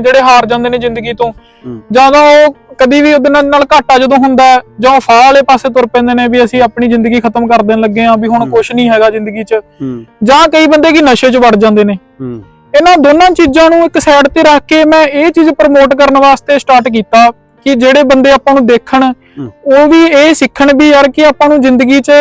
ਜਿਹੜੇ ਹਾਰ ਜਾਂਦੇ ਨੇ ਜ਼ਿੰਦਗੀ ਤੋਂ ਹੂੰ। ਜਾਂ ਤਾਂ ਉਹ ਕਦੀ ਵੀ ਉਹਦੇ ਨਾਲ ਘਾਟਾ ਜਦੋਂ ਹੁੰਦਾ ਜਾਂ ਉਹ ਫਾਹ ਵਾਲੇ ਪਾਸੇ ਤੁਰ ਪੈਂਦੇ ਨੇ ਵੀ ਅਸੀਂ ਆਪਣੀ ਜ਼ਿੰਦਗੀ ਖਤਮ ਕਰ ਦੇਣ ਲੱਗੇ ਆ ਵੀ ਹੁਣ। ਕੁਝ ਨਹੀਂ ਹੈਗਾ ਜ਼ਿੰਦਗੀ 'ਚ ਜਾਂ ਕਈ ਬੰਦੇ ਕੀ ਨਸ਼ੇ 'ਚ ਵੜ ਜਾਂਦੇ ਨੇ ਇਹਨਾਂ ਦੋਨਾਂ ਚੀਜ਼ਾਂ ਨੂੰ ਇੱਕ ਸਾਈਡ ਤੇ ਰੱਖ ਕੇ ਮੈਂ ਇਹ ਚੀਜ਼ ਪ੍ਰਮੋਟ ਕਰਨ ਵਾਸਤੇ ਸਟਾਰਟ ਕੀਤਾ ਕਿ ਜਿਹੜੇ ਬੰਦੇ ਆਪਾਂ ਨੂੰ ਦੇਖਣ। ਉਹ ਵੀ ਇਹ ਸਿੱਖਣ ਵੀ ਯਾਰ ਕਿ ਆਪਾਂ ਨੂੰ ਜ਼ਿੰਦਗੀ 'ਚ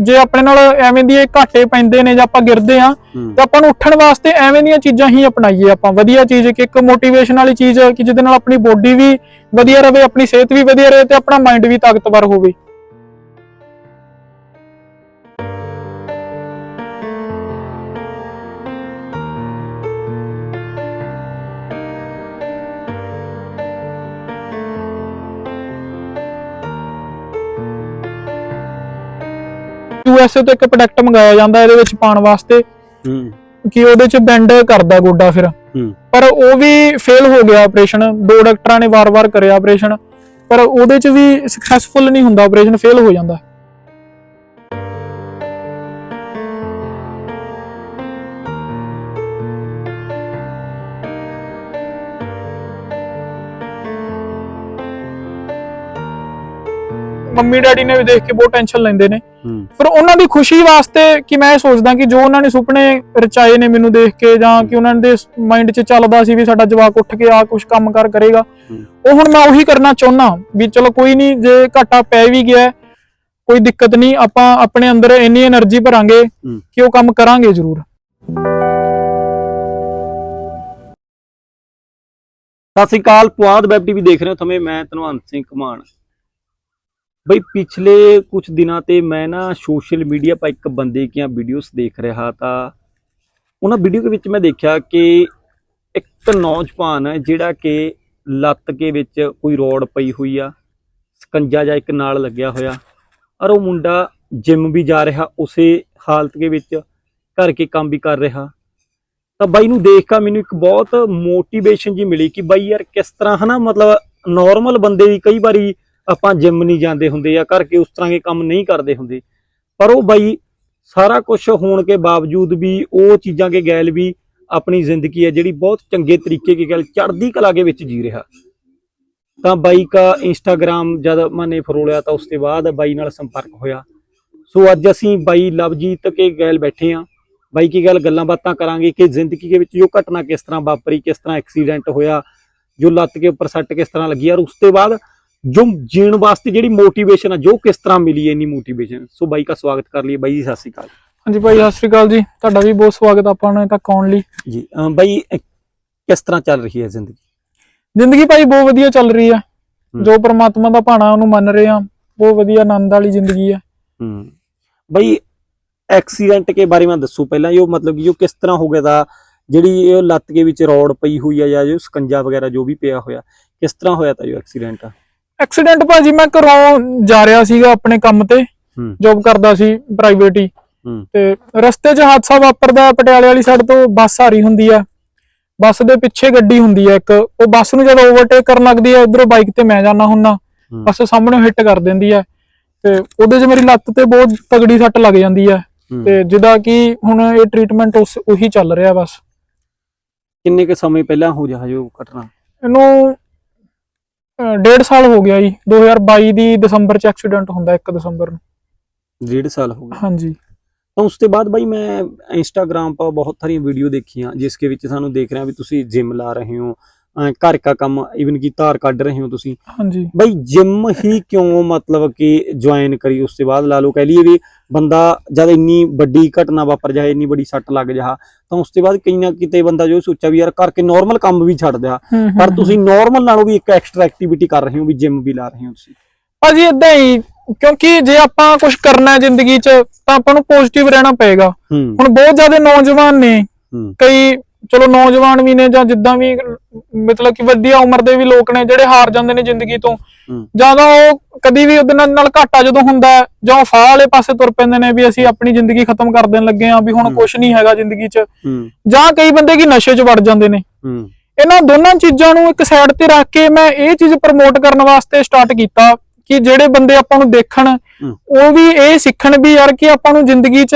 ਜੇ ਆਪਣੇ ਨਾਲ ਐਵੇਂ ਦੀ ਇਹ ਘਾਟੇ ਪੈਂਦੇ ਨੇ ਜਾਂ ਆਪਾਂ ਗਿਰਦੇ ਆ ਤੇ ਆਪਾਂ ਨੂੰ ਉੱਠਣ ਵਾਸਤੇ ਐਵੇਂ ਦੀਆਂ ਚੀਜ਼ਾਂ ਹੀ ਅਪਣਾਈਏ ਆਪਾਂ। ਵਧੀਆ ਚੀਜ਼ ਕਿ ਇੱਕ ਮੋਟੀਵੇਸ਼ਨ ਵਾਲੀ ਚੀਜ਼ ਕਿ ਜਿਹਦੇ ਨਾਲ ਆਪਣੀ ਬੋਡੀ ਵੀ ਵਧੀਆ ਰਵੇ ਆਪਣੀ ਸਿਹਤ ਵੀ ਵਧੀਆ ਰਹੇ ਤੇ ਆਪਣਾ ਮਾਈਂਡ ਵੀ ਤਾਕਤਵਰ ਹੋਵੇ। ਯੂਐਸਏ ਤੋਂ ਇੱਕ ਪ੍ਰੋਡਕਟ ਮੰਗਾਇਆ ਜਾਂਦਾ ਇਹਦੇ ਵਿੱਚ ਪਾਉਣ ਵਾਸਤੇ। ਹੂੰ। ਕਿ ਉਹਦੇ ਚ ਬੈਂਡ ਕਰਦਾ ਗੋਡਾ ਫਿਰ। ਹੂੰ। ਪਰ ਉਹ ਵੀ ਫੇਲ ਹੋ ਗਿਆ ਆਪਰੇਸ਼ਨ ਦੋ ਡਾਕਟਰਾਂ ਨੇ ਵਾਰ-ਵਾਰ ਕਰਿਆ ਆਪਰੇਸ਼ਨ ਪਰ ਉਹਦੇ ਚ ਵੀ ਸਕਸੈਸਫੁਲ ਨਹੀਂ ਹੁੰਦਾ ਆਪਰੇਸ਼ਨ ਫੇਲ ਹੋ ਜਾਂਦਾ। ਮੰਮੀ ਡੈਡੀ ਨੇ ਵੀ ਦੇਖ ਕੇ ਬਹੁਤ ਟੈਨਸ਼ਨ ਲੈਂਦੇ ਨੇ। ਪਰ ਉਹਨਾਂ ਦੀ ਖੁਸ਼ੀ ਵਾਸਤੇ ਕਿ ਮੈਂ ਇਹ ਸੋਚਦਾ ਕਿ ਜੋ ਉਹਨਾਂ ਨੇ ਸੁਪਨੇ ਰਚਾਏ ਨੇ ਮੈਨੂੰ ਦੇਖ ਕੇ ਜਾਂ ਕਿ ਉਹਨਾਂ ਦੇ ਮਾਈਂਡ 'ਚ ਚੱਲਦਾ ਸੀ ਵੀ ਸਾਡਾ ਜਵਾਕ ਉੱਠ ਕੇ ਆ ਕੁਝ ਕੰਮ ਕਰ ਕਰੇਗਾ ਉਹ ਹੁਣ ਮੈਂ ਉਹੀ ਕਰਨਾ ਚਾਹੁੰਦਾ ਵੀ ਚਲੋ ਕੋਈ ਨਹੀਂ ਜੇ ਘਾਟਾ ਪੈ ਵੀ ਗਿਆ ਕੋਈ ਦਿੱਕਤ ਨਹੀਂ ਆਪਾਂ ਆਪਣੇ ਅੰਦਰ ਇੰਨੀ એનર્ਜੀ ਭਰਾਂਗੇ ਕਿ ਉਹ ਕੰਮ ਕਰਾਂਗੇ ਜ਼ਰੂਰ। ਸਤਿ ਸ੍ਰੀ ਅਕਾਲ ਪੁਆਧ ਵੈਬ ਟੀਵੀ ਦੇਖ ਰਹੇ ਹੋ ਤੁਮੇ ਮੈਂ ਧਨਵੰਤ ਸਿੰਘ ਕਮਾਨ ਬਈ ਪਿਛਲੇ ਕੁਝ ਦਿਨਾਂ ਤੇ ਮੈਂ ਨਾ ਸੋਸ਼ਲ ਮੀਡੀਆ 'ਤੇ ਇੱਕ ਬੰਦੇ ਦੀਆਂ ਵੀਡੀਓਜ਼ ਦੇਖ ਰਿਹਾ ਤਾਂ ਉਹਨਾਂ ਵੀਡੀਓ ਦੇ ਵਿੱਚ ਮੈਂ ਦੇਖਿਆ ਕਿ ਇੱਕ ਨੌਜਵਾਨ ਹੈ ਜਿਹੜਾ ਕਿ ਲੱਤ ਕੇ ਵਿੱਚ ਕੋਈ ਰੋਡ ਪਈ ਹੋਈ ਆ, ਸਕੰਜਾ ਜਾਂ ਇੱਕ ਨਾਲ ਲੱਗਿਆ ਹੋਇਆ ਔਰ ਉਹ ਮੁੰਡਾ ਜਿਮ ਵੀ ਜਾ ਰਿਹਾ, ਉਸੇ ਹਾਲਤ ਦੇ ਵਿੱਚ ਘਰ ਕੇ ਕੰਮ ਵੀ ਕਰ ਰਿਹਾ। ਤਾਂ ਬਾਈ ਨੂੰ ਦੇਖ ਕੇ ਮੈਨੂੰ ਇੱਕ ਬਹੁਤ ਮੋਟੀਵੇਸ਼ਨ ਜੀ ਮਿਲੀ ਕਿ ਬਾਈ ਯਾਰ ਕਿਸ ਤਰ੍ਹਾਂ ਹਨਾ, ਮਤਲਬ ਨਾਰਮਲ ਬੰਦੇ ਦੀ ਕਈ ਵਾਰੀ ਆਪਾਂ ਜਿਮ ਨਹੀਂ ਜਾਂਦੇ ਹੁੰਦੇ ਜਾਂ ਕਰਕੇ ਉਸ ਤਰ੍ਹਾਂ ਦੇ ਕੰਮ ਨਹੀਂ ਕਰਦੇ ਹੁੰਦੇ। ਪਰ ਉਹ ਬਾਈ ਸਾਰਾ ਕੁਝ ਹੋਣ ਕੇ ਬਾਵਜੂਦ ਵੀ ਉਹ ਚੀਜ਼ਾਂ ਕੇ ਗੈਲ ਵੀ ਆਪਣੀ ਜ਼ਿੰਦਗੀ ਹੈ ਜਿਹੜੀ ਬਹੁਤ ਚੰਗੇ ਤਰੀਕੇ ਕੀ ਗੱਲ ਚੜ੍ਹਦੀ ਕਲਾ ਦੇ ਵਿੱਚ ਜੀ ਰਿਹਾ। ਤਾਂ ਬਾਈ ਕਾ ਇੰਸਟਾਗ੍ਰਾਮ ਜਦ ਮੈਨੇ ਫਰੋਲਿਆ ਤਾਂ ਉਸ ਤੋਂ ਬਾਅਦ ਬਾਈ ਨਾਲ ਸੰਪਰਕ ਹੋਇਆ। ਸੋ ਅੱਜ ਅਸੀਂ ਬਾਈ ਲਵਜੀਤ ਕੇ ਗੈਲ ਬੈਠੇ ਆ। ਬਾਈ ਕੀ ਗੱਲ ਗੱਲਾਂ ਬਾਤਾਂ ਕਰਾਂਗੇ ਕਿ ਜ਼ਿੰਦਗੀ ਦੇ ਵਿੱਚ ਜੋ ਘਟਨਾ ਕਿਸ ਤਰ੍ਹਾਂ ਵਾਪਰੀ, ਕਿਸ ਤਰ੍ਹਾਂ ਐਕਸੀਡੈਂਟ ਹੋਇਆ, ਜੋ ਲੱਤ ਕੇ ਉੱਪਰ ਸੱਟ ਕਿਸ ਤਰ੍ਹਾਂ ਲੱਗੀ ਯਾਰ ਉਸ ਤੋਂ ਬਾਅਦ ਜੋ ਜੀਣ ਵਾਸਤੇ ਜਿਹੜੀ ਮੋਟੀਵੇਸ਼ਨ ਆ ਜੋ ਕਿਸ ਤਰ੍ਹਾਂ ਮਿਲੀ ਇੰਨੀ ਮੋਟੀਵੇਸ਼ਨ ਸੋ ਬਾਈ ਦਾ ਸਵਾਗਤ ਕਰ ਲਈਏ। ਬਾਈ ਜੀ ਸਤਿ ਸ਼੍ਰੀ ਅਕਾਲ। ਹਾਂਜੀ ਭਾਈ ਸਤਿ ਸ਼੍ਰੀ ਅਕਾਲ ਜੀ। ਤੁਹਾਡਾ ਵੀ ਬਹੁਤ ਸਵਾਗਤ ਆਪਾਂ ਨੇ ਤੱਕ ਆਉਣ ਲਈ। ਜੀ ਬਾਈ ਕਿਸ ਤਰ੍ਹਾਂ ਚੱਲ ਰਹੀ ਹੈ ਜ਼ਿੰਦਗੀ? ਜ਼ਿੰਦਗੀ ਭਾਈ ਬਹੁਤ ਵਧੀਆ ਚੱਲ ਰਹੀ ਆ। ਜੋ ਪ੍ਰਮਾਤਮਾ ਦਾ ਭਾਣਾ ਉਹਨੂੰ ਮੰਨ ਰਹੇ ਆ। ਬਹੁਤ ਵਧੀਆ ਆਨੰਦ ਵਾਲੀ ਜ਼ਿੰਦਗੀ ਆ। ਹੂੰ। ਬਾਈ ਐਕਸੀਡੈਂਟ ਕੇ ਬਾਰੇ ਮੈਂ ਦੱਸੂ ਪਹਿਲਾਂ। ਜੋ ਮਤਲਬ ਕਿ ਜੋ ਕਿਸ ਤਰ੍ਹਾਂ ਹੋ ਗਿਆ ਦਾ ਜਿਹੜੀ ਇਹ ਲੱਤ ਕੇ ਵਿੱਚ ਰੋਡ ਪਈ ਹੋਈ ਆ ਜਾਂ ਜੋ ਸਕੰਜਾ ਵਗੈਰਾ ਜੋ ਵੀ ਪਿਆ ਹੋਇਆ ਕਿਸ ਤਰ੍ਹਾਂ ਹੋਇਆ ਤਾਂ ਜੋ ਐਕਸੀਡੈਂਟ ਐਕਸੀਡੈਂਟ ਭਾਜੀ ਮੈਂ ਘਰੋਂ ਜਾ ਰਿਹਾ ਸੀਗਾ ਆਪਣੇ ਕੰਮ ਤੇ ਜੌਬ ਕਰਦਾ ਸੀ ਪ੍ਰਾਈਵੇਟ ਹੀ। ਤੇ ਰਸਤੇ 'ਚ ਹਾਦਸਾ ਵਾਪਰਦਾ ਪਟਿਆਲੇ ਵਾਲੀ ਸਾਈਡ ਤੋਂ ਬੱਸ ਆ ਰਹੀ ਹੁੰਦੀ ਆ। ਬੱਸ ਦੇ ਪਿੱਛੇ ਗੱਡੀ ਹੁੰਦੀ ਆ ਇੱਕ। ਉਹ ਬੱਸ ਨੂੰ ਜਦੋਂ ਓਵਰਟੇਕ ਕਰਨ ਲੱਗਦੀ ਆ ਉਧਰੋਂ ਬਾਈਕ ਤੇ ਮੈਂ ਜਾਣਾ ਹੁੰਨਾ। ਬੱਸ ਸਾਹਮਣੇ ਹਿੱਟ ਕਰ ਦਿੰਦੀ ਆ। ਤੇ ਉਹਦੇ 'ਚ ਮੇਰੀ ਲੱਤ ਤੇ ਬਹੁਤ ਤਗੜੀ ਸੱਟ ਲੱਗ ਜਾਂਦੀ ਆ। ਤੇ ਜਿਹਦਾ ਕਿ ਹੁਣ ਇਹ ਟ੍ਰੀਟਮੈਂਟ ਉਸ ਉਹੀ ਚੱਲ ਰਿਹਾ ਬਸ। ਕਿੰਨੇ ਕੁ ਸਮੇਂ ਪਹਿਲਾਂ ਹੋ ਜਾ ਜੋ ਘਟਨਾ? ਇਹਨੂੰ ਡੇਢ ਸਾਲ ਹੋ ਗਿਆ ਜੀ। 2022 ਦੀ ਦਸੰਬਰ 'ਚ ਐਕਸੀਡੈਂਟ ਹੁੰਦਾ 1 ਦਸੰਬਰ ਨੂੰ। ਡੇਢ ਸਾਲ ਹੋ ਗਿਆ। ਹਾਂਜੀ। ਤਾਂ ਉਸ ਤੋਂ ਬਾਅਦ ਬਾਈ ਮੈਂ ਇੰਸਟਾਗ੍ਰਾਮ 'ਤੇ ਬਹੁਤ ਸਾਰੀਆਂ ਵੀਡੀਓ ਦੇਖੀਆਂ ਜਿਸ ਕੇ ਵਿੱਚ ਸਾਨੂੰ ਦੇਖ ਰਿਹਾ ਵੀ ਤੁਸੀਂ ਜਿਮ ਲਾ ਰਹੇ ਹੋ ਘਰ ਦਾ ਕੰਮ ਇਵਨ ਕੀ ਧਾਰ ਕੱਢ ਰਹੇ ਹੋ ਤੁਸੀਂ। ਹਾਂਜੀ। ਬਾਈ ਜਿਮ ਹੀ ਕਿਉਂ ਮਤਲਬ ਕਿ ਜੁਆਇਨ ਕਰੀ ਉਸ ਤੋਂ ਬਾਅਦ ਲਾ ਲਓ ਕਹਿ ਲਈਏ ਵੀ ਬੰਦਾ ਜਦ ਇੰਨੀ ਵੱਡੀ ਘਟਨਾ ਵਾਪਰ ਜਾਏ ਇੰਨੀ ਵੱਡੀ ਸੱਟ ਲੱਗ ਜਾ ਤਾਂ ਉਸ ਤੋਂ ਬਾਅਦ ਕਈ ਨਾ ਕਿਤੇ ਬੰਦਾ ਜੋ ਸੋਚਿਆ ਵੀ ਯਾਰ ਕਰਕੇ ਨਾਰਮਲ ਕੰਮ ਵੀ ਛੱਡ ਦਿਆ। ਪਰ। ਤੁਸੀਂ ਨਾਰਮਲ ਨਾਲੋਂ ਵੀ ਇੱਕ ਐਕਸਟਰਾ ਐਕਟੀਵਿਟੀ ਕਰ ਰਹੇ ਹੋ ਵੀ ਜਿਮ ਵੀ ਲਾ ਰਹੇ ਹੋ ਤੁਸੀਂ। ਭਾਜੀ ਇਦਾਂ ਹੀ ਕਿਉਂਕਿ ਜੇ ਆਪਾਂ ਕੁਝ ਕਰਨਾ ਹੈ ਜ਼ਿੰਦਗੀ 'ਚ ਤਾਂ ਆਪਾਂ ਨੂੰ ਪੋਜ਼ਿਟਿਵ ਰਹਿਣਾ ਪਏਗਾ। ਹੁਣ ਬਹੁਤ ਜ਼ਿਆਦਾ ਨੌਜਵਾਨ ਨੇ ਕਈ ਚਲੋ ਨੌਜਵਾਨ ਵੀ ਨੇ ਜਾਂ ਜਿੱਦਾਂ ਵੀ ਮਤਲਬ ਕਿ ਵੱਡੀਆਂ ਉਮਰ ਦੇ ਵੀ ਲੋਕ ਨੇ ਜਿਹੜੇ ਹਾਰ ਜਾਂਦੇ ਨੇ ਜ਼ਿੰਦਗੀ ਤੋਂ ਹੂੰ। ਜਾਂ ਤਾਂ ਉਹ ਕਦੀ ਵੀ ਉਹਦੇ ਨਾਲ ਨਾਲ ਘਾਟਾ ਜਦੋਂ ਹੁੰਦਾ ਜਾਂ ਉਹ ਫਾਹ ਵਾਲੇ ਪਾਸੇ ਤੁਰ ਪੈਂਦੇ ਨੇ ਵੀ ਅਸੀਂ ਆਪਣੀ ਜ਼ਿੰਦਗੀ ਖਤਮ ਕਰ ਦੇਣ ਲੱਗੇ ਆ ਵੀ ਹੁਣ। ਕੁਝ ਨਹੀਂ ਹੈਗਾ ਜ਼ਿੰਦਗੀ 'ਚ। ਜਾਂ ਕਈ ਬੰਦੇ ਕੀ ਨਸ਼ੇ 'ਚ ਵੜ ਜਾਂਦੇ ਨੇ। ਇਹਨਾਂ ਦੋਨਾਂ ਚੀਜ਼ਾਂ ਨੂੰ ਇੱਕ ਸਾਈਡ ਤੇ ਰੱਖ ਕੇ ਮੈਂ ਇਹ ਚੀਜ਼ ਪ੍ਰਮੋਟ ਕਰਨ ਵਾਸਤੇ ਸਟਾਰਟ ਕੀਤਾ। ਕਿ ਜਿਹੜੇ ਬੰਦੇ ਆਪਾਂ ਨੂੰ ਦੇਖਣ ਹੂੰ। ਉਹ ਵੀ ਇਹ ਸਿੱਖਣ ਵੀ ਯਾਰ ਕਿ ਆਪਾਂ ਨੂੰ ਜ਼ਿੰਦਗੀ 'ਚ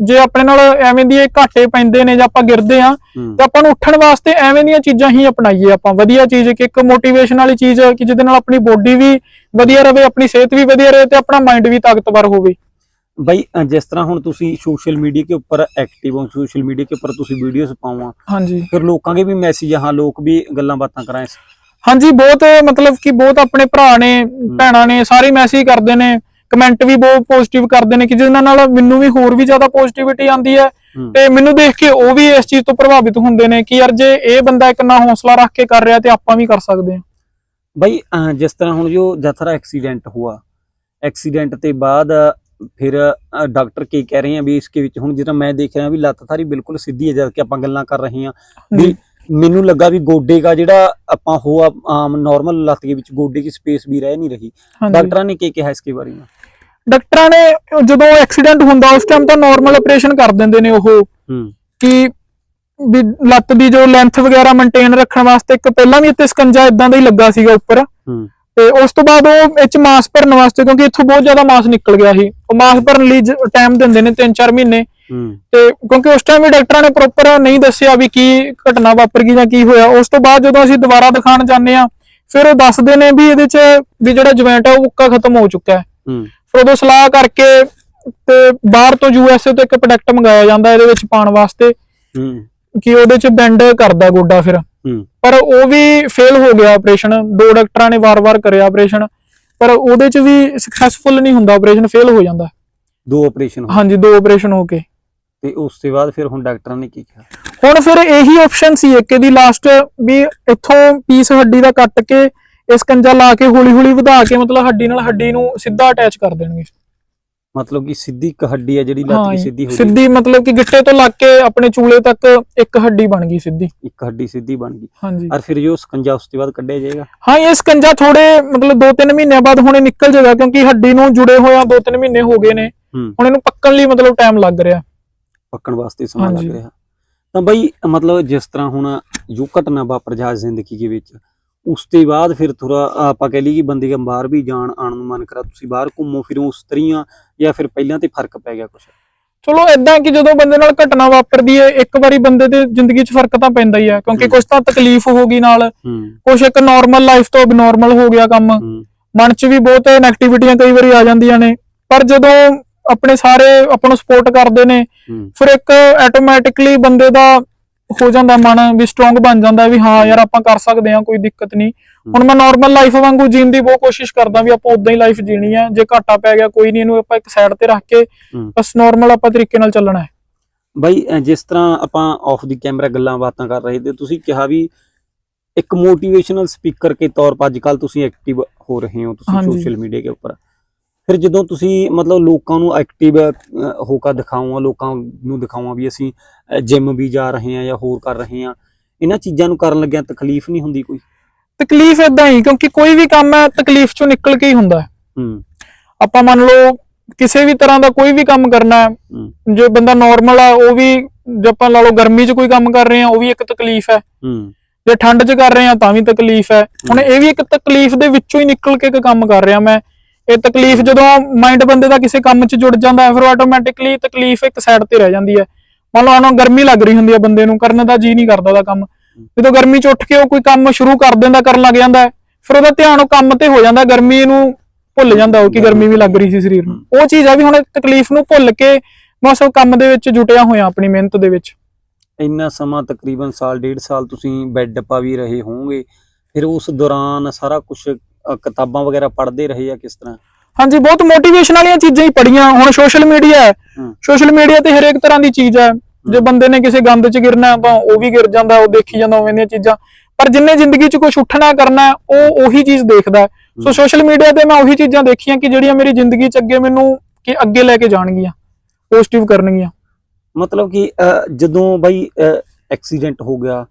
ਜੇ ਆਪਣੇ ਨਾਲ ਐਵੇਂ ਦੀ ਇਹ ਘਾਟੇ ਪੈਂਦੇ ਨੇ ਜਾਂ ਆਪਾਂ ਗਿਰਦੇ ਆ ਹੂੰ ਤੇ ਆਪਾਂ ਨੂੰ ਉੱਠਣ ਵਾਸਤੇ ਐਵੇਂ ਦੀਆਂ ਚੀਜ਼ਾਂ ਹੀ ਅਪਣਾਈਏ ਆਪਾਂ ਵਧੀਆ ਚੀਜ਼ ਕਿ ਇੱਕ ਮੋਟੀਵੇਸ਼ਨ ਵਾਲੀ ਚੀਜ਼ ਕਿ ਜਿਹਦੇ ਨਾਲ ਆਪਣੀ ਬੋਡੀ ਵੀ ਵਧੀਆ ਰਵੇ ਆਪਣੀ ਸਿਹਤ ਵੀ ਵਧੀਆ ਰਹੇ ਤੇ ਆਪਣਾ ਮਾਈਂਡ ਵੀ ਤਾਕਤਵਰ ਹੋਵੇ भाई अ, जिस तरह ਹੁਣ ਤੁਸੀਂ ਸੋਸ਼ਲ ਮੀਡੀਆ के ऊपर एक्टिव हो सोशल मीडिया के ऊपर ਤੁਸੀਂ ਵੀਡੀਓਜ਼ ਪਾਉਆ ਹਾਂਜੀ ਫਿਰ ਲੋਕਾਂ ਕੇ ਵੀ ਮੈਸੇਜ ਹਾਂ ਲੋਕ ਵੀ ਗੱਲਾਂ ਬਾਤਾਂ ਕਰਾਂ ਇਸ ਹਾਂਜੀ ਬਹੁਤ ਮਤਲਬ ਕਿ ਬਹੁਤ ਆਪਣੇ ਭਰਾ ਨੇ ਭੈਣਾਂ ਨੇ ਸਾਰੇ ਮੈਸੇਜ ਕਰਦੇ ਨੇ ਕਮੈਂਟ ਵੀ ਬਹੁਤ ਪੋਜ਼ਿਟਿਵ ਕਰਦੇ ਨੇ ਕਿ ਜਿਨ੍ਹਾਂ ਨਾਲ ਮੈਨੂੰ ਵੀ ਹੋਰ ਵੀ ਜ਼ਿਆਦਾ ਪੋਜ਼ਿਟਿਵਿਟੀ ਆਉਂਦੀ ਹੈ ਤੇ ਮੈਨੂੰ ਦੇਖ ਕੇ ਉਹ ਵੀ ਇਸ ਚੀਜ਼ ਤੋਂ ਪ੍ਰਭਾਵਿਤ ਹੁੰਦੇ ਨੇ ਕਿ ਯਾਰ ਜੇ ਇਹ ਬੰਦਾ ਇੱਕ ਨਾ ਹੌਸਲਾ ਰੱਖ ਕੇ ਕਰ ਰਿਹਾ ਤੇ ਆਪਾਂ ਵੀ ਕਰ ਸਕਦੇ ਹਾਂ। ਬਾਈ ਜਿਸ ਤਰ੍ਹਾਂ ਹੁਣ ਜੋ ਜਥਰਾ ਐਕਸੀਡੈਂਟ ਹੋਆ ਐਕਸੀਡੈਂਟ ਤੇ ਬਾਅਦ ਫਿਰ ਡਾਕਟਰ ਕੀ ਕਹਿ ਰਹੇ ਆ ਵੀ ਇਸਕੇ ਵਿੱਚ ਹੁਣ ਜਿਹੜਾ ਮੈਂ ਦੇਖ ਰਿਹਾ ਵੀ ਲੱਤ ਥਾਰੀ ਬਿਲਕੁਲ ਸਿੱਧੀ ਹੈ ਜਦ ਕਿ ਆਪਾਂ ਗੱਲਾਂ ਕਰ ਰਹੇ ਆ ਵੀ ਮੈਨੂੰ ਲੱਗਾ ਵੀ ਗੋਡੇ ਦਾ ਜਿਹੜਾ ਆਪਾਂ ਹੋ ਆਮ ਨਾਰਮਲ ਲੱਤ ਦੇ ਵਿੱਚ ਗੋਡੇ ਦੀ ਸਪੇਸ ਵੀ ਰਹਿ ਨਹੀਂ ਰਹੀ। ਡਾਕਟਰਾਂ ਨੇ ਕੀ ਕਿਹਾ ਇਸਕੇ ਬਾਰੇ? ਡਾਕਟਰਾਂ ਨੇ ਜਦੋਂ ਐਕਸੀਡੈਂਟ ਹੁੰਦਾ ਉਸ ਟਾਈਮ ਤਾਂ ਨਾਰਮਲ ਆਪਰੇਸ਼ਨ ਕਰ ਦਿੰਦੇ ਨੇ ਉਹ। ਹੂੰ। ਕਿ ਵੀ ਲੱਤ ਦੀ ਜੋ ਲੈਂਥ ਵਗੈਰਾ ਮੇਨਟੇਨ ਰੱਖਣ ਵਾਸਤੇ ਇੱਕ ਪਹਿਲਾਂ ਵੀ ਇੱਥੇ ਸਕੰਜਾ ਇਦਾਂ ਦਾ ਹੀ ਲੱਗਾ ਸੀਗਾ ਉੱਪਰ। ਤੇ ਉਸ ਤੋਂ ਬਾਅਦ ਉਹ ਇਹ ਚ ਮਾਸ ਭਰਨ ਵਾਸਤੇ ਕਿਉਂਕਿ ਇੱਥੋਂ ਬਹੁਤ ਜ਼ਿਆਦਾ ਮਾਸ ਨਿਕਲ ਗਿਆ ਸੀ। ਉਹ ਮਾਸ ਭਰਨ ਲਈ ਟਾਈਮ ਦਿੰਦੇ ਨੇ 3-4 ਮਹੀਨੇ। ਤੇ ਕਿਉਂਕਿ ਉਸ ਟਾਈਮ ਵੀ ਡਾਕਟਰਾਂ ਨੇ ਪ੍ਰੋਪਰ ਨਹੀਂ ਦੱਸਿਆ ਵੀ ਕੀ ਘਟਨਾ ਵਾਪਰ ਗਈ ਜਾਂ ਕੀ ਹੋਇਆ। ਉਸ ਤੋਂ ਬਾਅਦ ਜਦੋਂ ਅਸੀਂ ਦੁਬਾਰਾ ਦਿਖਾਣ ਜਾਂਦੇ ਆ ਫਿਰ ਉਹ ਦੱਸਦੇ ਨੇ ਵੀ ਇਹਦੇ ਚ ਵੀ ਜਿਹੜਾ ਜੁਆਇੰਟ ਹੈ ਉਹ ਉੱਕਾ ਖਤਮ ਹੋ ਚੁੱਕਾ ਹੈ। ਫਿਰ ਉਦੋਂ ਸਲਾਹ ਕਰਕੇ ਤੇ ਬਾਹਰ ਤੋਂ ਯੂਐਸਏ ਤੋਂ ਇੱਕ ਪ੍ਰੋਡਕਟ ਮੰਗਾਇਆ ਜਾਂਦਾ ਇਹਦੇ ਵਿੱਚ ਪਾਉਣ ਵਾਸਤੇ ਹੂੰ। ਕਿ ਉਹਦੇ ਚ ਬੈਂਡ ਕਰਦਾ ਗੋਡਾ ਫਿਰ। ਹੂੰ। ਪਰ ਉਹ ਵੀ ਫੇਲ ਹੋ ਗਿਆ ਆਪਰੇਸ਼ਨ ਦੋ ਡਾਕਟਰਾਂ ਨੇ ਵਾਰ-ਵਾਰ ਕਰਿਆ ਆਪਰੇਸ਼ਨ ਪਰ ਉਹਦੇ ਚ ਵੀ ਸਕਸੈਸਫੁਲ ਨਹੀਂ ਹੁੰਦਾ ਆਪਰੇਸ਼ਨ ਫੇਲ ਹੋ ਜਾਂਦਾ। ਦੋ ਆਪਰੇਸ਼ਨ ਹਾਂਜੀ ਦੋ ਆਪਰੇਸ਼ਨ ਹੋ ਕੇ। ਤੇ ਉਸ ਤੋਂ ਬਾਅਦ ਫਿਰ ਹੁਣ ਡਾਕਟਰਾਂ ਨੇ ਕੀ ਕਿਹਾ? ਹੁਣ ਫਿਰ ਇਹੀ ਆਪਸ਼ਨ ਸੀ ਇੱਕ ਦੀ ਲਾਸਟ ਵੀ ਇੱਥੋਂ ਪੀਸ ਹੱਡੀ ਦਾ ਕੱਟ ਕੇ ਇਸ ਕੰਜਾ ਲਾ ਕੇ ਹੌਲੀ-ਹੌਲੀ ਵਧਾ ਕੇ ਮਤਲਬ ਹੱਡੀ ਨਾਲ ਹੱਡੀ ਨੂੰ ਸਿੱਧਾ ਅਟੈਚ ਕਰ ਦੇਣਗੇ। ਮਤਲਬ ਕਿ ਸਿੱਧੀ ਇੱਕ ਹੱਡੀ ਹੈ ਜਿਹੜੀ ਲੱਤ ਦੀ ਸਿੱਧੀ ਹੋ ਗਈ ਸਿੱਧੀ ਮਤਲਬ ਕਿ ਗਿੱਟੇ ਤੋਂ ਲੱਗ ਕੇ ਆਪਣੇ ਚੂਲੇ ਤੱਕ ਇੱਕ ਹੱਡੀ ਬਣ ਗਈ ਸਿੱਧੀ। ਇੱਕ ਹੱਡੀ ਸਿੱਧੀ ਬਣ ਗਈ। ਹਾਂਜੀ ਔਰ ਫਿਰ ਜੋ ਸਕੰਜਾ ਉਸ ਤੋਂ ਬਾਅਦ ਕੱਢਿਆ ਜਾਏਗਾ? ਹਾਂ ਇਹ ਸਕੰਜਾ ਥੋੜੇ ਮਤਲਬ 2-3 ਮਹੀਨਿਆਂ ਬਾਅਦ ਹੁਣੇ ਨਿਕਲ ਜਾਏਗਾ ਕਿਉਂਕਿ ਹੱਡੀ ਨੂੰ ਜੁੜੇ ਹੋਇਆ 2-3 ਮਹੀਨੇ ਹੋ ਗਏ ਨੇ। ਹੁਣ ਇਹਨੂੰ ਪੱਕਣ ਲਈ ਮਤਲਬ ਟਾਈਮ ਲੱਗ ਰਿਹਾ। ਪੱਕਣ ਵਾਸਤੇ ਸਮਾਂ ਲੱਗ ਹਾਂਜੀ। ਰਿਹਾ। ਤਾਂ ਬਈ ਮਤਲਬ ਜਿਸ ਤਰ੍ਹਾਂ ਹੁਣ ਜੋ ਘਟਨਾ ਵਾਪਰ ਜਾ ਜ਼ਿੰਦਗੀ ਦੇ ਵਿੱਚ ਉਸ ਤੋਂ ਬਾਅਦ ਫਿਰ ਥੋੜਾ ਆਪਾਂ ਕਹਿ ਲਈ ਕਿ ਬੰਦੇ ਦਾ ਬਾਹਰ ਵੀ ਜਾਣ ਆਉਣ ਨੂੰ ਮਨ ਕਰਾ ਤੁਸੀਂ ਬਾਹਰ ਘੁੰਮੋ ਫਿਰੋ ਉਸ ਤਰੀਆਂ ਜਾਂ ਫਿਰ ਪਹਿਲਾਂ ਤੇ ਫ਼ਰਕ ਪੈ ਗਿਆ ਕੁਝ ਚਲੋ ਇਦਾਂ ਕਿ ਜਦੋਂ ਬੰਦੇ ਨਾਲ ਘਟਨਾ ਵਾਪਰਦੀ ਹੈ ਇੱਕ ਵਾਰੀ ਬੰਦੇ ਦੇ ਜ਼ਿੰਦਗੀ 'ਚ ਫ਼ਰਕ ਤਾਂ ਪੈਂਦਾ ਹੀ ਹੈ ਕਿਉਂਕਿ। ਕੁਝ ਤਾਂ ਤਕਲੀਫ ਹੋ ਗਈ ਨਾਲ। ਹੂੰ। ਕੁਝ ਇੱਕ ਨਾਰਮਲ ਲਾਈਫ ਤੋਂ ਅਬਨੋਰਮਲ ਹੋ ਗਿਆ ਕੰਮ। ਹੂੰ। ਮਨ 'ਚ ਵੀ ਬਹੁਤ ਨੈਗੇਟਿਵਿਟੀਆਂ ਕਈ ਵਾਰੀ ਆ ਜਾਂਦੀਆਂ ਨੇ। ਪਰ ਜਦੋਂ ਆਪਣੇ ਸਾਰੇ ਆਪਾਂ ਨੂੰ ਸਪੋਰਟ ਕਰਦੇ ਨੇ। ਫਿਰ ਇੱਕ ਆਟੋਮੈਟਿਕਲੀ ਬੰਦੇ ਦਾ ਹੋ ਜਾਂਦਾ ਮਨ ਵੀ ਸਟਰੋਂਗ ਬਣ ਜਾਂਦਾ ਵੀ ਹਾਂ ਯਾਰ ਆਪਾਂ ਕਰ ਸਕਦੇ ਹਾਂ ਕੋਈ ਦਿੱਕਤ ਨਹੀਂ। ਹੁਣ ਮੈਂ ਨਾਰਮਲ ਲਾਈਫ ਵਾਂਗੂ ਜੀਣ ਦੀ ਬਹੁਤ ਕੋਸ਼ਿਸ਼ ਕਰਦਾ ਵੀ ਆਪਾਂ ਉਦਾਂ ਹੀ ਲਾਈਫ ਜੀਣੀ ਆ। ਜੇ ਘਾਟਾ ਪੈ ਗਿਆ ਕੋਈ ਨਹੀਂ ਇਹਨੂੰ ਆਪਾਂ ਇੱਕ ਸਾਈਡ ਤੇ ਰੱਖ ਕੇ। ਬਸ ਨਾਰਮਲ ਆਪਾਂ ਤਰੀਕੇ ਨਾਲ ਚੱਲਣਾ ਹੈ। ਬਈ ਜਿਸ ਤਰ੍ਹਾਂ ਆਪਾਂ ਆਫ ਦੀ ਕੈਮਰਾ ਗੱਲਾਂ ਬਾਤਾਂ ਕਰ ਰਹੇ ਤੇ ਤੁਸੀਂ ਕਿਹਾ ਵੀ ਇੱਕ ਮੋਟੀਵੇਸ਼ਨਲ ਸਪੀਕਰ ਕੇ ਤੌਰ 'ਤੇ ਅੱਜਕੱਲ ਤੁਸੀਂ ਐਕਟਿਵ ਹੋ ਰਹੇ ਹੋ ਤੁਸੀਂ। ਸੋਸ਼ਲ ਮੀਡੀਆ ਦੇ ਉੱਪਰ। ਫਿਰ ਜਦੋਂ ਤੁਸੀਂ ਮਤਲਬ ਲੋਕਾਂ ਨੂੰ ਐਕਟਿਵ ਹੋ ਕੇ ਦਿਖਾਉਆ ਲੋਕਾਂ ਨੂੰ ਦਿਖਾਉਆ ਵੀ ਅਸੀਂ ਜਿਮ ਵੀ ਜਾ ਰਹੇ ਹਾਂ ਜਾਂ ਹੋਰ ਕਰ ਰਹੇ ਹਾਂ ਇਹਨਾਂ ਚੀਜ਼ਾਂ ਨੂੰ ਕਰਨ ਲੱਗਿਆਂ ਤਕਲੀਫ ਨਹੀਂ ਹੁੰਦੀ ਕੋਈ? ਤਕਲੀਫ ਇਦਾਂ ਹੀ ਕਿਉਂਕਿ ਕੋਈ ਵੀ ਕੰਮ ਹੈ ਤਕਲੀਫ ਚੋਂ ਨਿਕਲ ਕੇ ਹੀ ਹੁੰਦਾ ਹੈ। ਆਪਾਂ ਮੰਨ ਲਓ ਕਿਸੇ ਵੀ ਤਰ੍ਹਾਂ ਦਾ ਕੋਈ ਵੀ ਕੰਮ ਕਰਨਾ ਹੈ ਹੂੰ। ਜੇ ਬੰਦਾ ਨਾਰਮਲ ਆ ਉਹ ਵੀ ਜੇ ਆਪਾਂ ਲਾ ਲਓ ਗਰਮੀ 'ਚ ਕੋਈ ਕੰਮ ਕਰ ਰਹੇ ਆ ਉਹ ਵੀ ਇੱਕ ਤਕਲੀਫ ਹੈ। ਹੂੰ। ਜੇ ਠੰਡ 'ਚ ਕਰ ਰਹੇ ਆ ਤਾਂ ਵੀ ਤਕਲੀਫ ਹੈ। ਹੁਣ ਇਹ ਵੀ ਇੱਕ ਤਕਲੀਫ ਦੇ ਵਿੱਚੋਂ ਹੀ ਨਿਕਲ ਕੇ ਇੱਕ ਕੰਮ ਕਰ ਰਿਹਾ ਮੈਂ। ਇਹ ਤਕਲੀਫ ਜਦੋਂ ਮਾਈਂਡ ਬੰਦੇ ਦਾ ਕਿਸੇ ਕੰਮ 'ਚ ਜੁੜ ਜਾਂਦਾ ਹੈ ਫਿਰ ਆਟੋਮੈਟਿਕਲੀ ਤਕਲੀਫ ਇੱਕ ਸਾਈਡ ਤੇ ਰਹਿ ਜਾਂਦੀ ਹੈ। ਮੰਨ ਲਓ ਉਹਨੂੰ ਗਰਮੀ ਲੱਗ ਰਹੀ ਹੁੰਦੀ ਹੈ ਬੰਦੇ ਨੂੰ ਕਰਨ ਦਾ ਜੀ ਨਹੀਂ ਕਰਦਾ ਉਹਦਾ ਕੰਮ। ਜਦੋਂ ਗਰਮੀ 'ਚ ਉੱਠ ਕੇ ਉਹ ਕੋਈ ਕੰਮ ਸ਼ੁਰੂ ਕਰ ਦਿੰਦਾ ਕਰਨ ਲੱਗ ਜਾਂਦਾ ਹੈ, ਫਿਰ ਉਹਦਾ ਧਿਆਨ ਉਹ ਕੰਮ ਤੇ ਹੋ ਜਾਂਦਾ ਗਰਮੀ ਨੂੰ ਭੁੱਲ ਜਾਂਦਾ ਉਹ ਕਿ ਗਰਮੀ ਵੀ ਲੱਗ ਰਹੀ ਸੀ ਸਰੀਰ ਨੂੰ। ਉਹ ਚੀਜ਼ ਆ ਵੀ ਹੁਣ ਤਕਲੀਫ ਨੂੰ ਭੁੱਲ ਕੇ ਬਸ ਉਹ ਕੰਮ ਦੇ ਵਿੱਚ ਜੁਟਿਆ ਹੋਇਆ ਆਪਣੀ ਮਿਹਨਤ ਦੇ ਵਿੱਚ। ਇੰਨਾ ਸਮਾਂ ਤਕਰੀਬਨ ਸਾਲ ਡੇਢ ਸਾਲ ਤੁਸੀਂ ਬੈੱਡ ਪਾ ਵੀ ਰਹੇ ਹੋਵੋਗੇ ਫਿਰ ਉਸ ਦੌਰਾਨ ਸਾਰਾ ਕੁਝ ਕਿਤਾਬਾਂ ਵਗੈਰਾ ਪੜ੍ਹਦੇ ਰਹੇ ਆ ਕਿਸ ਤਰ੍ਹਾਂ? ਹਾਂਜੀ ਬਹੁਤ ਮੋਟੀਵੇਸ਼ਨ ਵਾਲੀਆਂ ਚੀਜ਼ਾਂ ਹੀ ਪੜੀਆਂ ਹੁਣ ਸੋਸ਼ਲ ਮੀਡੀਆ ਹੈ। ਸੋਸ਼ਲ ਮੀਡੀਆ ਤੇ ਹਰੇਕ ਤਰ੍ਹਾਂ ਦੀ ਚੀਜ਼ ਹੈ। ਜੇ ਬੰਦੇ ਨੇ ਕਿਸੇ ਗੰਦ 'ਚ ਗਿਰਨਾ ਤਾਂ ਉਹ ਵੀ ਗਿਰ ਜਾਂਦਾ ਉਹ ਦੇਖੀ ਜਾਂਦਾ ਉਵੇਂ ਦੀਆਂ ਚੀਜ਼ਾਂ। ਪਰ ਜਿੰਨੇ ਜ਼ਿੰਦਗੀ 'ਚ ਕੁਝ ਉੱਠਣਾ ਕਰਨਾ ਉਹ ਉਹੀ ਚੀਜ਼ ਦੇਖਦਾ। ਸੋ ਸੋਸ਼ਲ ਮੀਡੀਆ ਤੇ ਮੈਂ ਉਹੀ ਚੀਜ਼ਾਂ ਦੇਖੀਆਂ ਕਿ ਜਿਹੜੀਆਂ ਮੇਰੀ ਜ਼ਿੰਦਗੀ 'ਚ ਅੱਗੇ ਮੈਨੂੰ ਕਿ ਅੱਗੇ ਲੈ ਕੇ ਜਾਣਗੀਆਂ ਪੋਜ਼ਿਟਿਵ ਕਰਨਗੀਆਂ। ਮਤਲਬ ਕਿ ਜਦੋਂ ਬਾਈ ਐਕਸੀਡੈਂਟ ਹੋ ਗਿਆ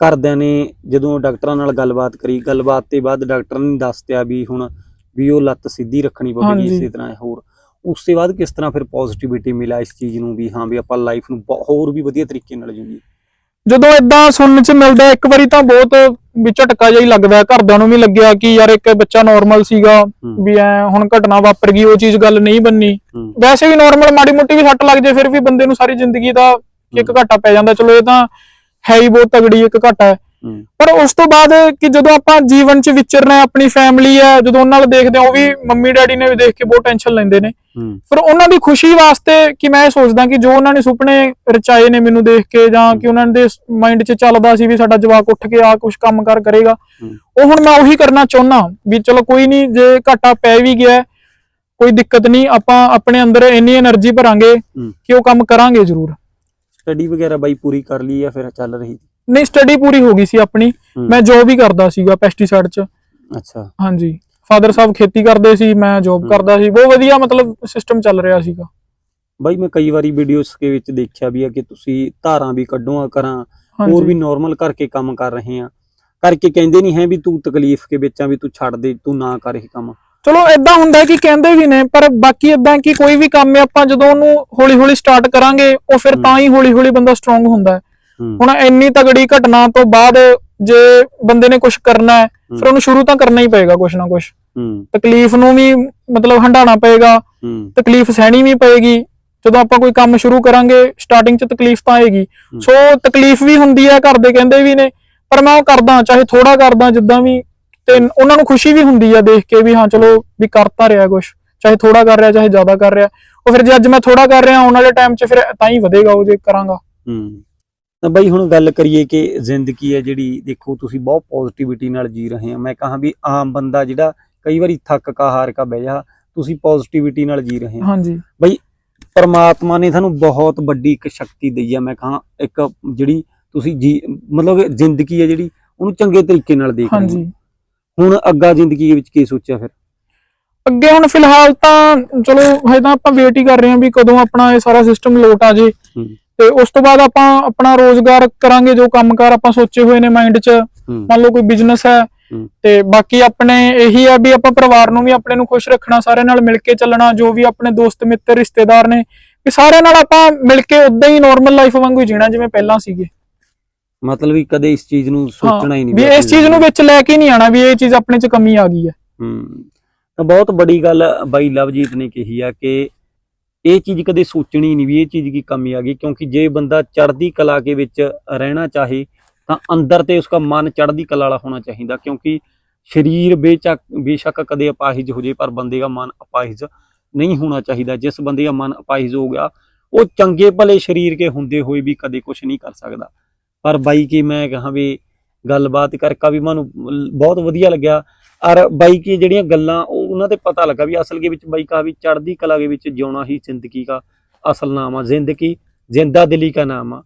ਘਰਦਿਆਂ ਨੇ ਜਦੋਂ ਡਾਕਟਰਾਂ ਨਾਲ ਗੱਲਬਾਤ ਕਰੀ ਗੱਲਬਾਤ ਤੇ ਬਾਅਦ ਡਾਕਟਰ ਨੇ ਦੱਸਤਿਆ ਵੀ ਹੁਣ ਵੀ ਉਹ ਲੱਤ ਸਿੱਧੀ ਰੱਖਣੀ ਪਵੇਗੀ। ਇਸੇ ਤਰ੍ਹਾਂ ਹੋਰ ਉਸ ਤੋਂ ਬਾਅਦ ਕਿਸ ਤਰ੍ਹਾਂ ਫਿਰ ਪੋਜ਼ਿਟਿਵਿਟੀ ਮਿਲਾ ਇਸ ਚੀਜ਼ ਨੂੰ ਵੀ ਹਾਂ ਵੀ ਆਪਾਂ ਲਾਈਫ ਨੂੰ ਹੋਰ ਵੀ ਵਧੀਆ ਤਰੀਕੇ ਨਾਲ ਜੀਈਏ ਜਦੋਂ ਇਦਾਂ ਸੁਣਨ ਚ ਮਿਲਦਾ ਇੱਕ ਵਾਰੀ ਤਾਂ ਬਹੁਤ ਵੀ ਝਟਕਾ ਜਿਹਾ ਹੀ ਲੱਗਦਾ ਘਰਦਿਆਂ ਨੂੰ ਵੀ ਲੱਗਿਆ ਕਿ ਯਾਰ ਇੱਕ ਬੱਚਾ ਨਾਰਮਲ ਸੀਗਾ। ਵੀ ਐ ਹੁਣ ਘਟਨਾ ਵਾਪਰ ਗਈ ਉਹ ਚੀਜ਼ ਗੱਲ ਨਹੀਂ ਬੰਨੀ। ਵੈਸੇ ਵੀ ਨਾਰਮਲ ਮਾੜੀ ਮੋਟੀ ਵੀ ਸੱਟ ਲੱਗ ਜੇ ਫਿਰ ਵੀ ਬੰਦੇ ਨੂੰ ਸਾਰੀ ਜ਼ਿੰਦਗੀ ਦਾ ਇੱਕ ਘਾਟਾ ਪੈ ਜਾਂਦਾ ਚਲੋ ਇਹ ਤਾਂ ਹੈ ਹੀ ਬਹੁਤ ਤਗੜੀ ਇੱਕ ਘਟਾ ਪਰ ਉਸ ਤੋਂ ਬਾਅਦ ਕਿ ਜਦੋਂ ਆਪਾਂ ਜੀਵਨ 'ਚ ਵਿਚਰਨਾ ਆਪਣੀ ਫੈਮਿਲੀ ਹੈ ਜਦੋਂ ਉਹਨਾਂ ਨਾਲ ਦੇਖਦੇ ਆ ਉਹ ਵੀ ਮੰਮੀ ਡੈਡੀ ਨੇ ਵੀ ਦੇਖ ਕੇ ਬਹੁਤ ਟੈਨਸ਼ਨ ਲੈਂਦੇ ਨੇ। ਫਿਰ ਉਹਨਾਂ ਦੀ ਖੁਸ਼ੀ ਵਾਸਤੇ ਕਿ ਮੈਂ ਇਹ ਸੋਚਦਾ ਕਿ ਜੋ ਉਹਨਾਂ ਨੇ ਸੁਪਨੇ ਰਚਾਏ ਨੇ ਮੈਨੂੰ ਦੇਖ ਕੇ ਜਾਂ ਕਿ ਉਹਨਾਂ ਦੇ ਮਾਈਂਡ 'ਚ ਚੱਲਦਾ ਸੀ ਵੀ ਸਾਡਾ ਜਵਾਕ ਉੱਠ ਕੇ ਆ ਕੁਝ ਕੰਮ ਕਰ ਕਰੇਗਾ। ਉਹ ਹੁਣ ਮੈਂ ਉਹੀ ਕਰਨਾ ਚਾਹੁੰਦਾ ਵੀ ਚਲੋ ਕੋਈ ਨਹੀਂ ਜੇ ਘਾਟਾ ਪੈ ਵੀ ਗਿਆ ਕੋਈ ਦਿੱਕਤ ਨਹੀਂ ਆਪਾਂ ਆਪਣੇ ਅੰਦਰ ਇੰਨੀ એનર્ਜੀ ਭਰਾਂਗੇ ਕਿ ਉਹ ਕੰਮ ਕਰਾਂਗੇ ਜ਼ਰੂਰ। ਸਟੱਡੀ ਵਗੈਰਾ ਬਾਈ ਪੂਰੀ ਕਰ ਲਈ ਜਾਂ ਫਿਰ ਚੱਲ ਰਹੀ ਨਹੀਂ ਸਟੱਡੀ ਪੂਰੀ ਹੋ ਗਈ ਸੀ ਆਪਣੀ। ਮੈਂ ਜੋਬ ਹੀ ਕਰਦਾ ਸੀਗਾ ਪੈਸਟੀਸਾਈਡ 'ਚ। ਅੱਛਾ। ਹਾਂਜੀ। ਫਾਦਰ ਸਾਹਿਬ ਖੇਤੀ ਕਰਦੇ ਸੀ ਮੈਂ ਜੋਬ। ਕਰਦਾ ਸੀ। ਬਹੁਤ ਵਧੀਆ ਮਤਲਬ ਸਿਸਟਮ ਚੱਲ ਰਿਹਾ ਸੀਗਾ। ਬਾਈ ਮੈਂ ਕਈ ਵਾਰੀ ਵੀਡੀਓਸ ਦੇ ਵਿੱਚ ਦੇਖਿਆ ਵੀ ਆ ਕਿ ਤੁਸੀਂ ਧਾਰਾਂ ਵੀ ਕੱਢੋਆ ਕਰਾਂ ਹੋਰ ਵੀ ਨਾਰਮਲ ਕਰਕੇ ਕੰਮ ਕਰ ਰਹੇ ਆ। ਕਰਕੇ ਕਹਿੰਦੇ ਨਹੀਂ ਹੈ ਵੀ ਤੂੰ ਤਕਲੀਫ ਕੇ ਵਿੱਚ ਆ ਵੀ ਤੂੰ ਛੱਡ ਦੇ ਤੂੰ ਨਾ ਕਰ ਇਹ ਕੰਮ। ਚਲੋ ਇਦਾਂ ਹੁੰਦਾ ਕਿ ਕਹਿੰਦੇ ਵੀ ਨੇ ਪਰ ਬਾਕੀ ਇਦਾਂ ਕਿ ਕੋਈ ਵੀ ਕੰਮ ਹੈ ਆਪਾਂ ਜਦੋਂ ਉਹਨੂੰ ਹੌਲੀ ਹੌਲੀ ਸਟਾਰਟ ਕਰਾਂਗੇ ਉਹ ਫਿਰ। ਤਾਂ ਹੀ ਹੌਲੀ ਹੌਲੀ ਬੰਦਾ ਸਟਰੋਂਗ ਹੁੰਦਾ ਹੈ। ਹੁਣ ਇੰਨੀ ਤਗੜੀ ਘਟਨਾ ਤੋਂ ਬਾਅਦ ਜੇ ਬੰਦੇ ਨੇ ਕੁਝ ਕਰਨਾ ਹੈ ਫਿਰ ਉਹਨੂੰ ਸ਼ੁਰੂ ਤਾਂ ਕਰਨਾ ਹੀ ਪਏਗਾ ਕੁਝ ਨਾ ਕੁਝ ਤਕਲੀਫ ਨੂੰ ਵੀ ਮਤਲਬ ਹੰਡਾਣਾ ਪਏਗਾ ਤਕਲੀਫ ਸਹਿਣੀ ਵੀ ਪਏਗੀ। ਜਦੋਂ ਆਪਾਂ ਕੋਈ ਕੰਮ ਸ਼ੁਰੂ ਕਰਾਂਗੇ ਸਟਾਰਟਿੰਗ 'ਚ ਤਕਲੀਫ ਤਾਂ ਆਏਗੀ। ਸੋ ਤਕਲੀਫ ਵੀ ਹੁੰਦੀ ਹੈ ਘਰ ਦੇ ਕਹਿੰਦੇ ਵੀ ਨੇ ਪਰ ਮੈਂ ਉਹ ਕਰਦਾ ਚਾਹੇ ਥੋੜਾ ਕਰਦਾ ਜਿੱਦਾਂ ਵੀ ਤੇ ਉਹਨਾਂ ਨੂੰ ਖੁਸ਼ੀ ਵੀ ਹੁੰਦੀ ਆ ਦੇਖ ਕੇ ਵੀ ਹਾਂ ਚਲੋ ਵੀ ਕਰ ਤਾਂ ਰਿਹਾ ਕੁਝ ਚਾਹੇ ਥੋੜਾ ਕਰ ਰਿਹਾ ਚਾਹੇ ਜ਼ਿਆਦਾ ਕਰ ਰਿਹਾ। ਉਹ ਫਿਰ ਜੇ ਅੱਜ ਮੈਂ ਥੋੜਾ ਕਰ ਰਿਹਾ ਆਉਣ ਵਾਲੇ ਟਾਈਮ 'ਚ ਫਿਰ ਤਾਂ ਹੀ ਵਧੇਗਾ ਉਹ ਜੇ ਕਰਾਂਗਾ। ਹੂੰ। ਤਾਂ ਬਾਈ ਹੁਣ ਗੱਲ ਕਰੀਏ ਕਿ ਜ਼ਿੰਦਗੀ ਹੈ ਜਿਹੜੀ ਦੇਖੋ ਤੁਸੀਂ ਬਹੁਤ ਪੋਜ਼ਿਟਿਵਿਟੀ ਨਾਲ ਜੀ ਰਹੇ ਆ ਮੈਂ ਕਹਾਂ ਵੀ ਆਮ ਬੰਦਾ ਜਿਹੜਾ ਕਈ ਵਾਰੀ ਥੱਕ ਕਾ ਹਾਰ ਕਾ ਬਹਿ ਜਾ ਤੁਸੀਂ ਪੋਜ਼ਿਟਿਵਿਟੀ ਨਾਲ ਜੀ ਰਹੇ ਆ ਹਾਂਜੀ। ਪਰਮਾਤਮਾ ਨੇ ਤੁਹਾਨੂੰ ਬਹੁਤ ਵੱਡੀ ਇੱਕ ਸ਼ਕਤੀ ਦਈ ਆ ਮੈਂ ਕਹਾਂ ਇੱਕ ਜਿਹੜੀ ਤੁਸੀਂ ਜੀ ਮਤਲਬ ਜ਼ਿੰਦਗੀ ਹੈ ਜਿਹੜੀ ਉਹਨੂੰ ਚੰਗੇ ਤਰੀਕੇ ਨਾਲ ਦੇਖ ਰਹੇ ਹਾਂਜੀ। ਹੋ ਹੁਣ ਅੱਗਾ ਜ਼ਿੰਦਗੀ ਵਿੱਚ ਕੀ ਸੋਚਿਆ ਫਿਰ? ਅੱਗੇ ਹੁਣ ਫਿਲਹਾਲ ਤਾਂ ਚਲੋ ਹਜੇ ਤਾਂ ਆਪਾਂ ਵੇਟ ਹੀ ਕਰ ਰਹੇ ਹਾਂ ਵੀ ਕਦੋਂ ਆਪਣਾ ਇਹ ਸਾਰਾ ਸਿਸਟਮ ਲੋਟ ਆ ਜੇ। ਤੇ ਉਸ ਤੋਂ ਬਾਅਦ ਆਪਾਂ ਆਪਣਾ ਰੋਜ਼ਗਾਰ ਕਰਾਂਗੇ ਜੋ ਕੰਮਕਾਰ ਆਪਾਂ ਸੋਚੇ ਹੋਏ ਨੇ ਮਾਈਂਡ 'ਚ। ਮੰਨ ਲਓ ਕੋਈ ਬਿਜ਼ਨਸ ਹੈ। ਤੇ ਬਾਕੀ ਆਪਣੇ ਇਹੀ ਆ ਵੀ ਆਪਾਂ ਪਰਿਵਾਰ ਨੂੰ ਵੀ ਆਪਣੇ ਨੂੰ ਖੁਸ਼ ਰੱਖਣਾ ਸਾਰਿਆਂ ਨਾਲ ਮਿਲ ਕੇ ਚੱਲਣਾ ਜੋ ਵੀ ਆਪਣੇ ਦੋਸਤ ਮਿੱਤਰ ਰਿਸ਼ਤੇਦਾਰ ਨੇ ਵੀ ਸਾਰਿਆਂ ਨਾਲ ਆਪਾਂ ਮਿਲ ਕੇ ਉਦਾਂ ਹੀ ਨਾਰਮਲ ਲਾਈਫ ਵਾਂਗੂ ਜੀਣਾ ਜਿਵੇਂ ਪਹਿਲਾਂ ਸੀਗੇ। ਮਤਲਬ ਵੀ ਕਦੇ ਇਸ ਚੀਜ਼ ਨੂੰ ਸੋਚਣਾ ਹੀ ਨਹੀਂ ਵੀ ਇਸ ਚੀਜ਼ ਨੂੰ ਵਿੱਚ ਲੈ ਕੇ ਨਹੀਂ ਆਣਾ ਵੀ ਇਹ ਚੀਜ਼ ਆਪਣੇ 'ਚ ਕਮੀ ਆ ਗਈ ਹੈ। ਹੂੰ ਤਾਂ ਬਹੁਤ ਵੱਡੀ ਗੱਲ ਬਾਈ ਲਵਜੀਤ ਨੇ ਕਹੀ ਆ ਕਿ ਇਹ ਚੀਜ਼ ਕਦੇ ਸੋਚਣੀ ਨਹੀਂ ਵੀ ਇਹ ਚੀਜ਼ ਕੀ ਕਮੀ ਆ ਗਈ ਕਿਉਂਕਿ ਜੇ ਬੰਦਾ ਚੜ੍ਹਦੀ ਕਲਾ ਕੇ ਵਿੱਚ ਰਹਿਣਾ ਚਾਹੇ ਤਾਂ ਅੰਦਰ ਤੇ ਉਸका ਮਨ ਚੜ੍ਹਦੀ ਕਲਾ ਵਾਲਾ ਹੋਣਾ ਚਾਹੀਦਾ ਕਿਉਂਕਿ ਸਰੀਰ ਬੇਚਕ ਬੇਸ਼ੱਕ ਕਦੇ ਅਪਾਹਿਜ ਹੋ ਜੇ ਪਰ ਬੰਦੇ ਦਾ ਮਨ ਅਪਾਹਿਜ ਨਹੀਂ ਹੋਣਾ ਚਾਹੀਦਾ। ਜਿਸ ਬੰਦੇ ਦਾ ਮਨ ਅਪਾਹਿਜ ਹੋ ਗਿਆ ਉਹ ਚੰਗੇ ਭਲੇ ਸਰੀਰ ਕੇ ਹੁੰਦੇ ਹੋਏ ਵੀ ਕਦੇ ਕੁਝ ਨਹੀਂ ਕਰ ਸਕਦਾ। ਪਰ ਬਾਈ ਕੀ ਮੈਂ ਕਹਾਂ ਵੀ ਗੱਲਬਾਤ ਕਰਕੇ ਵੀ ਮੈਨੂੰ ਬਹੁਤ ਵਧੀਆ ਲੱਗਿਆ। ਔਰ ਬਾਈ ਕੀ ਜਿਹੜੀਆਂ ਗੱਲਾਂ ਉਹ ਉਹਨਾਂ ਤੇ ਪਤਾ ਲੱਗਾ ਵੀ ਅਸਲ ਦੇ ਵਿੱਚ ਬਾਈ ਕਹਾ ਵੀ ਚੜ੍ਹਦੀ ਕਲਾ ਦੇ ਵਿੱਚ ਜਿਉਣਾ ਹੀ ਜ਼ਿੰਦਗੀ ਦਾ ਅਸਲ ਨਾਮ ਆ, ਜ਼ਿੰਦਗੀ, ਜ਼ਿੰਦਾ ਦਿਲੀ ਦਾ ਨਾਮ ਆ।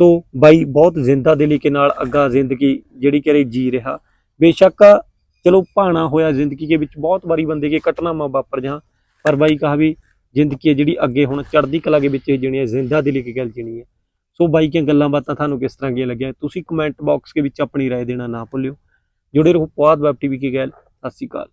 ਸੋ ਬਾਈ ਬਹੁਤ ਜ਼ਿੰਦਾ ਦਿਲੀ ਕੇ ਨਾਲ ਅੱਗਾ ਜ਼ਿੰਦਗੀ ਜਿਹੜੀ ਕਰੇ ਜੀ ਰਿਹਾ। ਬੇਸ਼ੱਕ ਚਲੋ ਭਾਣਾ ਹੋਇਆ ਜ਼ਿੰਦਗੀ ਦੇ ਵਿੱਚ ਬਹੁਤ ਵਾਰੀ ਬੰਦੇ ਕੇ ਘਟਨਾਵਾਂ ਵਾਪਰ ਜਾਂ ਪਰ ਬਾਈ ਕਹਾ ਵੀ ਜ਼ਿੰਦਗੀ ਹੈ ਜਿਹੜੀ ਅੱਗੇ ਹੁਣ ਚੜ੍ਹਦੀ ਕਲਾ ਦੇ ਵਿੱਚ ਜਣੀ ਹੈ ਜ਼ਿੰਦਾ ਦਿਲੀ ਕੀ ਗੱਲ ਜਣੀ ਹੈ। ਸੋ ਬਾਈ ਦੀਆਂ ਗੱਲਾਂ ਬਾਤਾਂ ਤੁਹਾਨੂੰ ਕਿਸ ਤਰ੍ਹਾਂ ਦੀਆਂ ਲੱਗੀਆਂ ਤੁਸੀਂ ਕਮੈਂਟ ਬਾਕਸ ਦੇ ਵਿੱਚ ਆਪਣੀ رائے ਦੇਣਾ ਨਾ ਭੁੱਲਿਓ ਜੁੜੇ ਰਹੋ ਪੁਆਧ ਵੈਬ ਟੀਵੀ ਕੀ ਗੱਲ ਸਤਿ ਸ਼੍ਰੀ ਅਕਾਲ